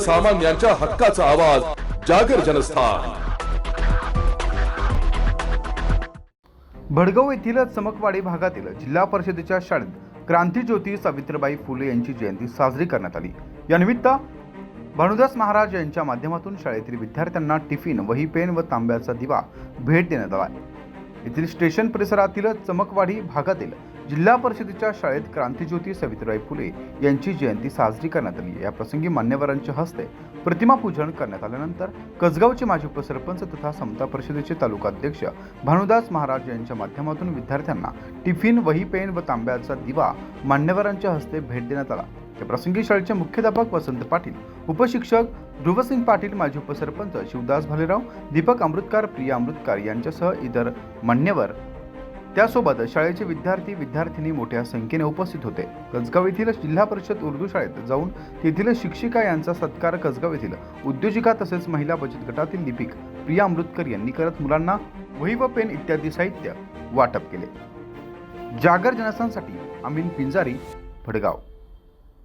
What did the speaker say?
सर्वसामान्यांच्या हक्काचा आवाज जागर जनस्थान. भडगाव येथील चमकवाडी भागातील जिल्हा परिषदेच्या शाळेत क्रांतीज्योती सावित्रीबाई फुले यांची जयंती साजरी करण्यात आली. यानिमित्त भानुदास महाराज यांच्या माध्यमातून शाळेतील विद्यार्थ्यांना टिफिन वही पेन व तांब्याचा दिवा भेट देण्यात आला. येथील स्टेशन परिसरातील चमकवाडी भागातील जिल्हा परिषदेच्या शाळेत क्रांतीज्योती सावित्रीबाई फुले यांची जयंती साजरी करण्यात आली. या प्रसंगी मान्यवरांच्या हस्ते प्रतिमा पूजन करण्यात आल्यानंतर कसगावचे माजी उपसरपंच तथा समता परिषदेचे तालुकाध्यक्ष भानुदास महाराज यांच्या माध्यमातून विद्यार्थ्यांना टिफिन वही पेन व तांब्याचा दिवा मान्यवरांच्या हस्ते भेट देण्यात आला. या प्रसंगी शाळेचे मुख्याध्यापक वसंत पाटील उपशिक्षक ध्रुवसिंग पाटील माजी उपसरपंच शिवदास भालेराव दीपक अमृतकार प्रिया अमृतकार यांच्यासह इतर मान्यवर त्यासोबत शाळेचे विद्यार्थी विद्यार्थिनी मोठ्या संख्येने उपस्थित होते. कसगाव येथील जिल्हा परिषद उर्दू शाळेत जाऊन तेथील शिक्षिका यांचा सत्कार कसगाव येथील उद्योजिका तसेच महिला बचत गटातील लिपिक प्रिया अमृतकर यांनी करत मुलांना वही व पेन इत्यादी साहित्य वाटप केले. जागर जनसांसाठी अमीन पिंजारी भडगाव.